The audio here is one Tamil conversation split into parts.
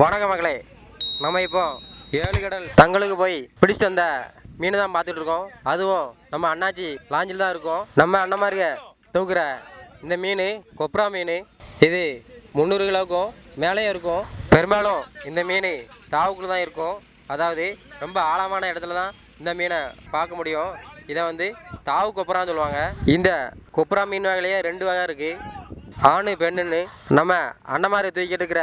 வணக்க மகளே. நம்ம இப்போ ஏழு கடல் தங்களுக்கு போய் பிடிச்சிட்டு வந்த மீன் தான் பார்த்துட்டு இருக்கோம். அதுவும் நம்ம அண்ணாச்சி லாஞ்சில் தான் இருக்கோம். நம்ம அண்ணமாருக தூக்குற இந்த மீன் கொப்ரா மீன் இது முந்நூறு கிலோக்கும் மேலேயும் இருக்கும். பெரும்பாலும் இந்த மீன் தாவுக்குள்ள தான் இருக்கும். அதாவது ரொம்ப ஆழமான இடத்துல தான் இந்த மீனை பார்க்க முடியும். இதை வந்து தாவு கொப்பரான்னு சொல்லுவாங்க. இந்த கொப்ரா மீன் வகையிலேயே ரெண்டு வகை இருக்குது ஆணு பெண்ணுன்னு நம்ம அண்ணமாரி தூக்கிட்டு இருக்கிற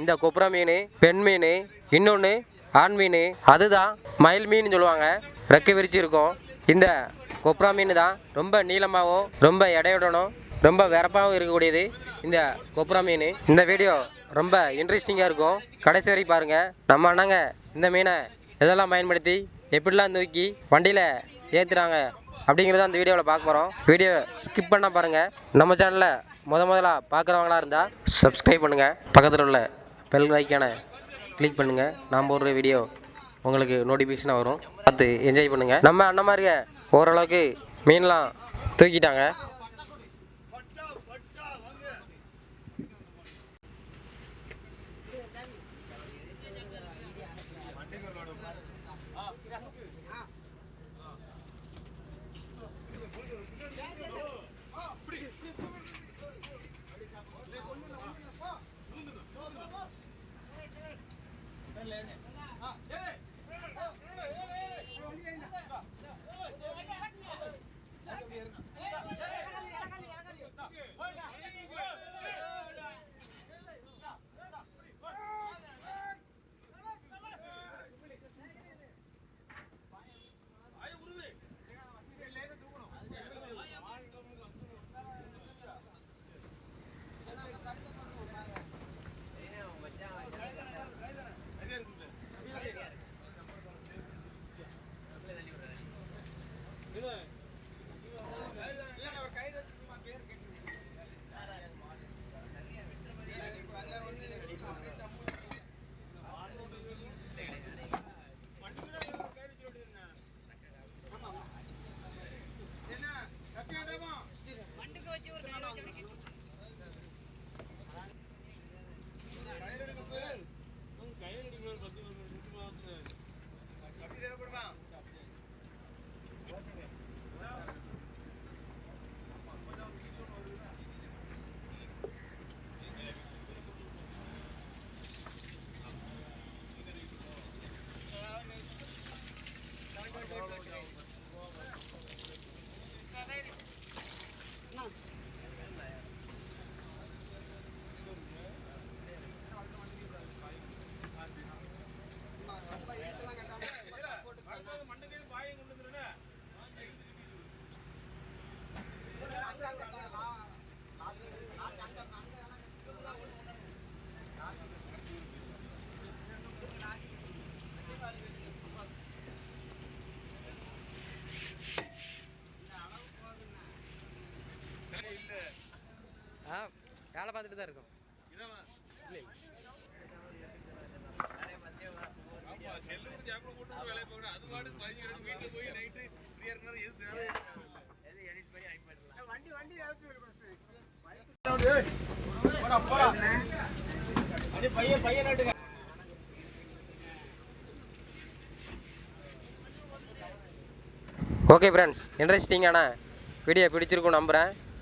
இந்த கொப்புரா மீன் பெண் மீன் இன்னொன்று ஆண் மீன் அதுதான் மயில் மீன் சொல்லுவாங்க. ரெக்கை விரிச்சு இருக்கும். இந்த கொப்ரா மீன் தான் ரொம்ப நீளமாகவும் ரொம்ப எடையுடனும் ரொம்ப விறப்பாகவும் இருக்கக்கூடியது இந்த கொப்ரா மீன். இந்த வீடியோ ரொம்ப இன்ட்ரெஸ்டிங்காக இருக்கும். கடைசி வரை பாருங்கள் நம்ம அண்ணங்க இந்த மீனை எதெல்லாம் பயன்படுத்தி எப்படிலாம் தூக்கி வண்டியில் ஏற்றுறாங்க அப்படிங்கிறத அந்த வீடியோவில் பார்க்க போகிறோம் வீடியோ ஸ்கிப் பண்ண பாருங்கள் நம்ம சேனலில் முத முதலாக பார்க்குறவங்களா இருந்தால் சப்ஸ்கிரைப் பண்ணுங்கள் பக்கத்தில் உள்ள பெல் ஐக்கானை கிளிக் பண்ணுங்கள் நாம் போடுற வீடியோ உங்களுக்கு நோட்டிஃபிகேஷனாக வரும். பார்த்து என்ஜாய் பண்ணுங்கள் நம்ம அண்ணன் மாதிரியே ஓரளவுக்கு மீன்லாம் தூக்கிட்டாங்க. பார்த்துட்டு தான் இருக்கோம். ஓகே ஃப்ரெண்ட்ஸ் இன்ட்ரெஸ்டிங்கான வீடியோ பிடிச்சிருக்கும் நம்புகிறேன்